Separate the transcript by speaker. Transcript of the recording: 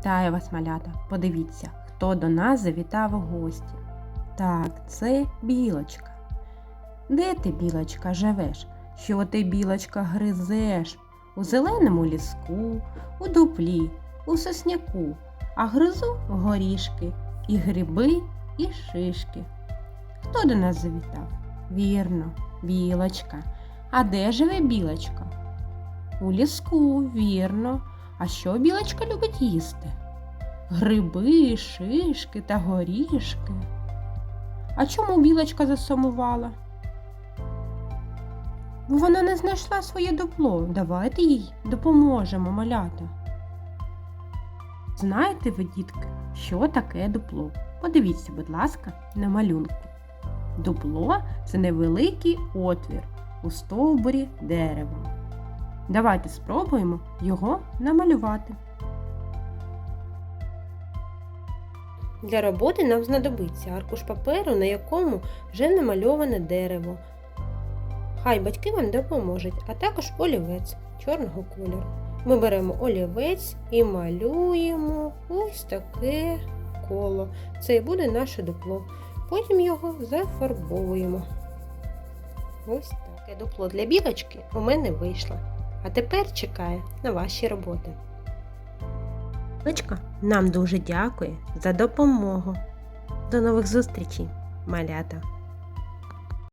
Speaker 1: Вітаю вас, малята! Подивіться, хто до нас завітав у гості. Так, це білочка. Де ти, білочка, живеш? Що ти, білочка, гризеш? У зеленому ліску, у дуплі, у сосняку, а гризу горішки, і гриби, і шишки. Хто до нас завітав? Вірно, білочка. А де живе білочка? У ліску, вірно. А що білочка любить їсти? Гриби, шишки та горішки. А чому білочка засумувала? Бо вона не знайшла своє дупло. Давайте їй допоможемо, малята. Знаєте ви, дітки, що таке дупло? Подивіться, будь ласка, на малюнку. Дупло це невеликий отвір у стовбурі дерева. Давайте спробуємо його намалювати. Для роботи нам знадобиться аркуш паперу, на якому вже намальоване дерево. Хай батьки вам допоможуть, а також олівець чорного кольору. Ми беремо олівець і малюємо ось таке коло. Це і буде наше дупло. Потім його зафарбовуємо. Ось таке дупло для білочки у мене вийшло. А тепер чекає на ваші роботи. Дочка нам дуже дякує за допомогу. До нових зустрічей, малята!